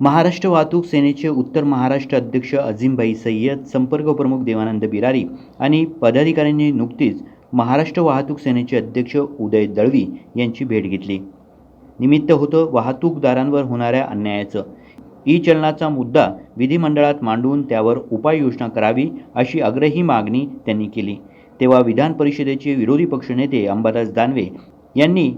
महाराष्ट्र वाहतूक सेनेचे उत्तर महाराष्ट्र अध्यक्ष अझीमभाई सय्यद संपर्क प्रमुख देवानंद बिरारी आणि पदाधिकाऱ्यांनी नुकतीच महाराष्ट्र वाहतूक सेनेचे अध्यक्ष उदय दळवी यांची भेट घेतली. निमित्त होतं वाहतूकदारांवर होणाऱ्या अन्यायाचं. ई चलनाचा मुद्दा विधिमंडळात मांडून त्यावर उपाययोजना करावी अशी आग्रही मागणी त्यांनी केली. तेव्हा विधान परिषदेचे विरोधी पक्षनेते अंबादास दानवे यांनी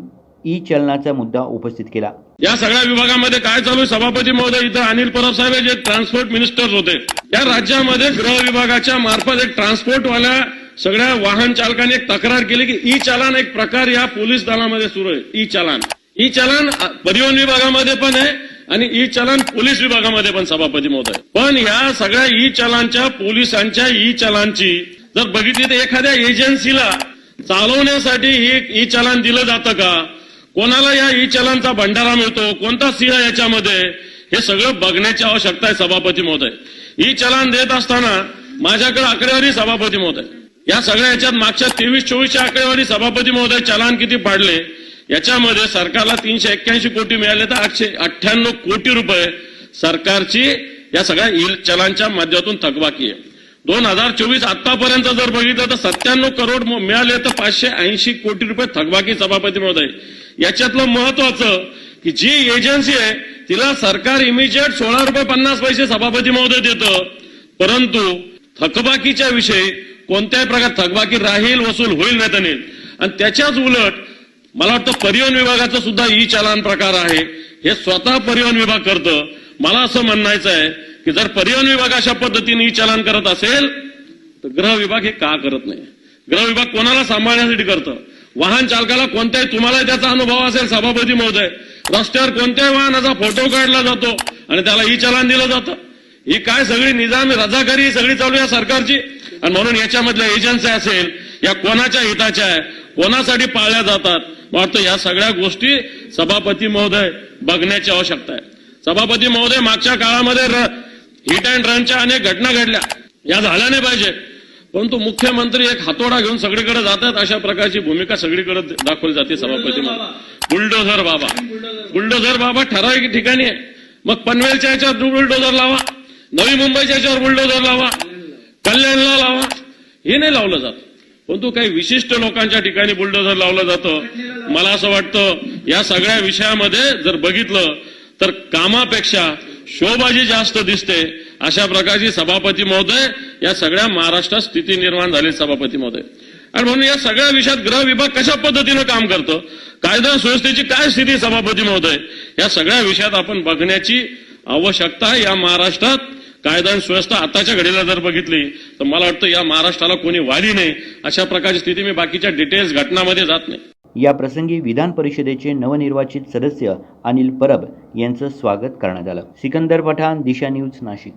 ई चलनाचा मुद्दा उपस्थित केला. या सगळ्या विभागामध्ये काय चालू आहे? सभापती महोदय इथं अनिल परब साहेब जे ट्रान्सपोर्ट मिनिस्टर होते. या राज्यामध्ये गृह विभागाच्या मार्फत एक ट्रान्सपोर्टवाल्या सगळ्या वाहन चालकांनी एक तक्रार केली की ई चालान एक प्रकार या पोलीस दलामध्ये सुरू आहे. ई चालान ई चलान परिवहन विभागामध्ये पण आहे आणि ई चलन पोलीस विभागामध्ये पण सभापती महोदय. पण या सगळ्या ई चलांच्या पोलिसांच्या ई चलांची जर बघितली तर एखाद्या एजन्सीला चालवण्यासाठी ही ई चलान दिलं जातं का? कोणाला या ई चलांचा भंडारा मिळतो कोणता सिंह याच्यामध्ये हे सगळं बघण्याची आवश्यकता आहे सभापती महोदय. ई चलान देत असताना माझ्याकडे आकडेवारी सभापती महोदय. या सगळ्या याच्यात मागच्या तेवीस चोवीसच्या आकडेवारी सभापती महोदय चलान किती पाडले याच्यामध्ये सरकारला तीनशे एक्क्याऐंशी कोटी मिळाले तर आठशे अठ्ठ्याण्णव कोटी रुपये सरकारची या सगळ्या ई चलांच्या माध्यमातून थकबाकी आहे. दोन हजार चोवीस आतापर्यंत जर बघितलं तर सत्त्याण्णव करोड मिळाले तर पाचशे ऐंशी कोटी रुपये थकबाकी सभापती महोदय. याच्यातलं महत्वाचं की जी एजन्सी आहे तिला सरकार इमिजिएट सोळा रुपये पन्नास पैसे सभापती महोदय देतं. परंतु थकबाकीच्या विषयी कोणत्याही प्रकार थकबाकी राहील वसूल होईल नाही त्यांनी आणि त्याच्याच उलट मला वाटतं परिवहन विभागाचा सुद्धा ई चालान प्रकार आहे. हे स्वतः परिवहन विभाग करतं. मला असं म्हणायचं आहे की जर परिवहन विभाग अशा पद्धतीने ई चालान करत असेल तर गृह विभाग हे का करत नाही? गृह विभाग कोणाला सांभाळण्यासाठी करतं? वाहन चालकाला कोणत्याही तुम्हाला त्याचा अनुभव असेल सभापती महोदय. रस्त्यावर कोणत्याही वाहनाचा फोटो काढला जातो आणि त्याला ई चलान दिलं जातं. ही काय सगळी निजाम रजाकारी ही सगळी चालू आहे या सरकारची? आणि म्हणून याच्यामधल्या एजन्सी असेल या कोणाच्या हिताच्या आहे कोणासाठी पाळल्या जातात? वाटतं या सगळ्या गोष्टी सभापती महोदय बघण्याची आवश्यकता आहे. सभापती महोदय मागच्या काळामध्ये हिट अँड रनच्या अनेक घटना घडल्या. या झाल्या नाही पाहिजे. परंतु मुख्यमंत्री एक हातोडा घेऊन सगळीकडे जातात अशा प्रकारची भूमिका सगळीकडे दाखवली जाते सभापती बुलडोझर बाबा. बुलडोझर बाबा ठराविक ठिकाणी आहे. मग पनवेलच्या याच्यावर बुलडोझर लावा. नवी मुंबईच्या याच्यावर बुलडोझर लावा. कल्याणला लावा. हे नाही लावलं जात. परंतु काही विशिष्ट लोकांच्या ठिकाणी बुलडोझर लावलं जातं. मला असं वाटतं या सगळ्या विषयामध्ये जर बघितलं तर कामापेक्षा शोबाजी जास्त दिसते. अशा प्रकारची सभापती महोदय या सगळ्या महाराष्ट्रात स्थिती निर्माण झाली सभापती महोदय. आणि म्हणून या सगळ्या विषयात गृह विभाग कशा पद्धतीनं काम करतो कायदा सुव्यवस्थेची काय स्थिती सभापती महोदय या सगळ्या विषयात आपण बघण्याची आवश्यकता या महाराष्ट्रात कायदा आणि सुव्यवस्था आताच्या घडीला जर बघितली तर मला वाटतं या महाराष्ट्राला कोणी वाली नाही. अशा प्रकारची स्थिती मी बाकीच्या डिटेल्स घटनामध्ये जात नाही. या प्रसंगी विधान परिषदेचे नवनिर्वाचित सदस्य अनिल परब यांचं स्वागत करण्यात आलं. सिकंदर पठाण दिशा न्यूज नाशिक.